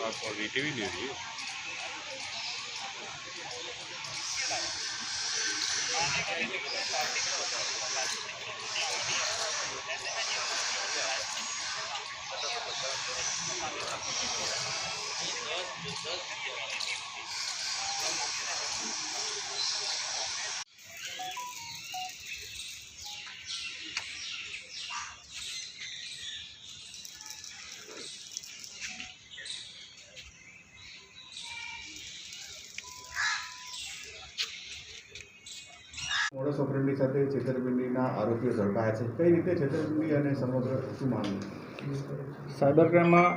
આ positive news Thank you. Modus operandi સાથે છેતરપિંડીના આરોપીઓ ઝડપાયા છે. કઈ રીતે છેતરપિંડી અને સમગ્ર શું માનવું? સાયબર ક્રાઇમમાં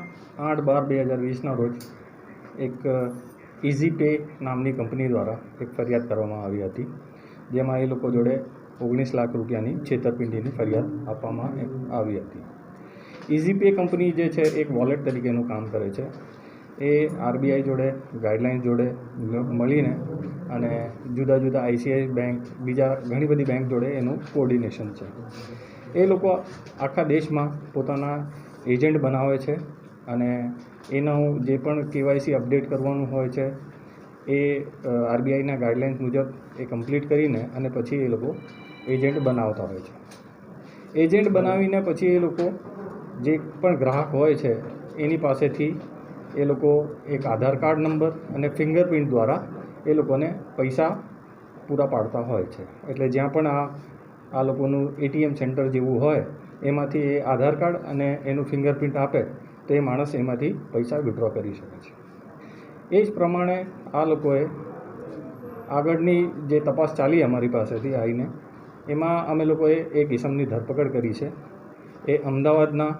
આઠ બાર બે હજાર વીસના રોજ એક ઇઝી પે નામની કંપની દ્વારા એક ફરિયાદ કરવામાં આવી હતી. જેમાં એ લોકો જોડે ઓગણીસ લાખ રૂપિયાની છેતરપિંડીની ફરિયાદ આપવામાં આવી હતી. ઇઝી પે કંપની જે છે, એક વોલેટ તરીકેનું કામ કરે છે. એ આરબીઆઈ જોડે ગાઈડલાઇન જોડે મળીને અને જુદા જુદા આઈસીઆઈ બેંક, બીજા ઘણી બધી બેંક જોડે એનું કોર્ડિનેશન છે. એ લોકો આખા દેશમાં પોતાના એજન્ટ બનાવે છે અને એનું જે પણ કેવાયસી અપડેટ કરવાનું હોય છે, એ આરબીઆઈના ગાઈડલાઇન્સ મુજબ એ કમ્પ્લીટ કરીને અને પછી એ લોકો એજન્ટ બનાવતા હોય છે. એજન્ટ બનાવીને પછી એ લોકો જે પણ ગ્રાહક હોય છે, એની પાસેથી એ લોકો એક આધાર કાર્ડ નંબર અને ફિંગરપ્રિન્ટ દ્વારા એ લોકોને પૈસા પૂરા પાડતા હોય છે. એટલે જ્યાં પણ આ આ લોકોનું એટીએમ સેન્ટર જેવું હોય, એમાંથી એ આધાર કાર્ડ અને એનું ફિંગરપ્રિન્ટ આપે, તો એ માણસ એમાંથી પૈસા વિડ્રો કરી શકે છે. એ જ પ્રમાણે આ લોકોએ આગળની જે તપાસ ચાલી અમારી પાસેથી આવીને, એમાં અમે લોકોએ એક ઇસમની ધરપકડ કરી છે. એ અમદાવાદના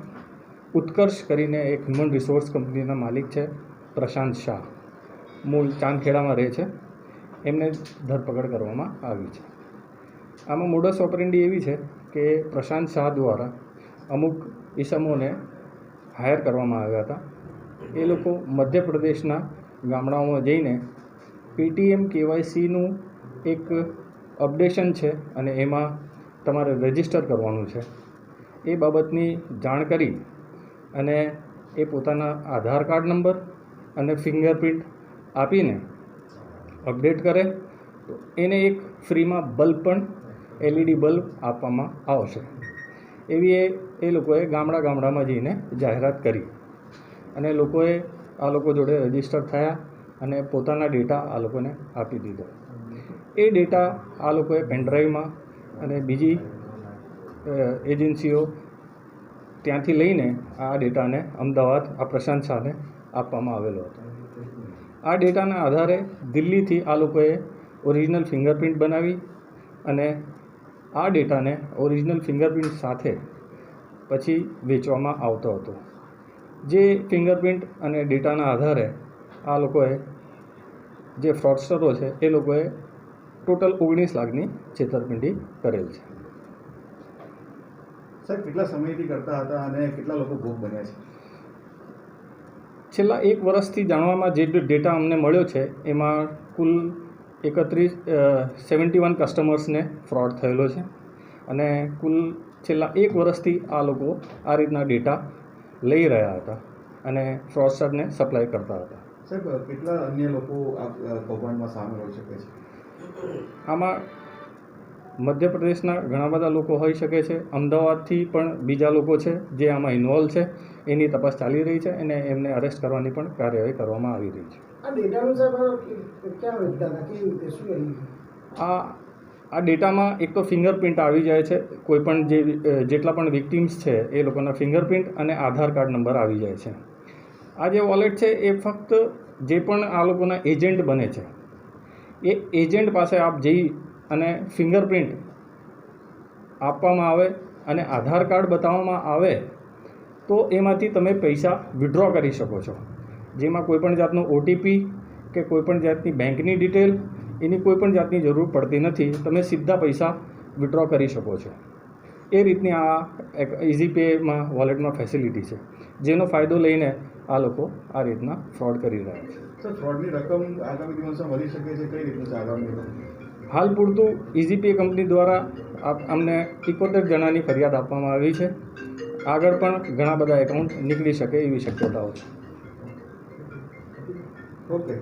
ઉત્કર્ષ કરીને એક હ્યુમન રિસોર્સ કંપનીના માલિક છે, પ્રશાંત શાહ. મૂળ ચાંદખેડામાં રહે છે. એમને ધરપકડ કરવામાં આવી છે. આમાં મોડસ ઓપરેન્ડી એવી છે કે પ્રશાંત શાહ દ્વારા અમુક ઈસમોને હાયર કરવામાં આવ્યા હતા. એ લોકો મધ્યપ્રદેશના ગામડાઓમાં જઈને પીટીએમ કેવાયસીનું એક અપડેશન છે અને એમાં તમારે રજિસ્ટર કરવાનું છે. એ બાબતની જાણ કરી અને એ પોતાના આધાર કાર્ડ નંબર અને ફિંગરપ્રિન્ટ આપીને અપડેટ કરે, તો એને એક ફ્રીમાં બલ્બ પણ એલઈડી બલ્બ આપવામાં આવશે. એવી એ એ લોકોએ ગામડા ગામડામાં જઈને જાહેરાત કરી. અને લોકોએ આ લોકો જોડે રજિસ્ટર થયા અને પોતાના ડેટા આ લોકોને આપી દીધો. એ ડેટા આ લોકોએ પેનડ્રાઈવમાં અને બીજી એજન્સીઓ ત્યાંથી લઈને આ ડેટાને અમદાવાદ આ પ્રશાંત શાહને આપવામાં આવેલો હતો. આ ડેટાના આધારે દિલ્હીથી આ લોકોએ ઓરિજિનલ ફિંગરપ્રિન્ટ બનાવી અને આ ડેટાને ઓરિજિનલ ફિંગરપ્રિન્ટ સાથે પછી વેચવામાં આવતો હતો. જે ફિંગરપ્રિન્ટ અને ડેટાના આધારે આ લોકોએ જે ફ્રોડસ્ટરો છે એ લોકોએ ટોટલ ઓગણીસ લાખની છેતરપિંડી કરેલ છે. સાહેબ કેટલા સમયથી કરતા હતા અને કેટલા લોકો ભોગ બન્યા છે? છેલ્લા એક વર્ષથી જાણવામાં જે ડેટા અમને મળ્યો છે એમાં કુલ એકત્રીસ સેવન્ટી વન કસ્ટમર્સને ફ્રોડ થયેલો છે. અને કુલ છેલ્લા એક વર્ષથી આ લોકો આ રીતના ડેટા લઈ રહ્યા હતા અને ફ્રોડસ્ટરને સપ્લાય કરતા હતા. સાહેબ કેટલા અન્ય લોકો આ કૌભાંડમાં સામેલ હોઈ શકે છે? આમાં મધ્યપ્રદેશના ઘણા બધા લોકો હોઈ શકે છે. અમદાવાદથી પણ બીજા લોકો છે જે આમાં ઇન્વોલ્વ છે. એની તપાસ ચાલી રહી છે અને એમને અરેસ્ટ કરવાની પણ કાર્યવાહી કરવામાં આવી રહી છે. આ આ ડેટામાં એક તો ફિંગરપ્રિન્ટ આવી જાય છે. કોઈપણ જે જેટલા પણ વિક્ટીમ્સ છે એ લોકોના ફિંગરપ્રિન્ટ અને આધાર કાર્ડ નંબર આવી જાય છે. આ જે વોલેટ છે એ ફક્ત જે પણ આ લોકોના એજન્ટ બને છે. એ એજન્ટ પાસે આપ જઈ અને ફિંગરપ્રિન્ટ આપવામાં આવે અને આધાર કાર્ડ બતાવવામાં આવે તો એમાંથી તમે પૈસા વિડ્રો કરી શકો છો. જેમાં કોઈપણ જાતનો ઓટીપી કે કોઈપણ જાતની બેંકની ડિટેલ એની કોઈપણ જાતની જરૂર પડતી નથી. તમે સીધા પૈસા વિડ્રો કરી શકો છો. એ રીતની આ એક ઇઝી પેમાં વોલેટમાં ફેસિલિટી છે. જેનો ફાયદો લઈને આ લોકો આ રીતના ફ્રોડ કરી રહ્યા છે. ફ્રોડની રકમ આગામી દિવસમાં વધી શકે છે? કઈ રીતનું છે આગામી હાલ પૂરતું ઇઝીપીએ કંપની દ્વારા અમને એકોતેર જણાની ફરિયાદ આપવામાં આવી છે. આગળ પણ ઘણા બધા એકાઉન્ટ નીકળી શકે એવી શક્યતાઓ છે. ઓકે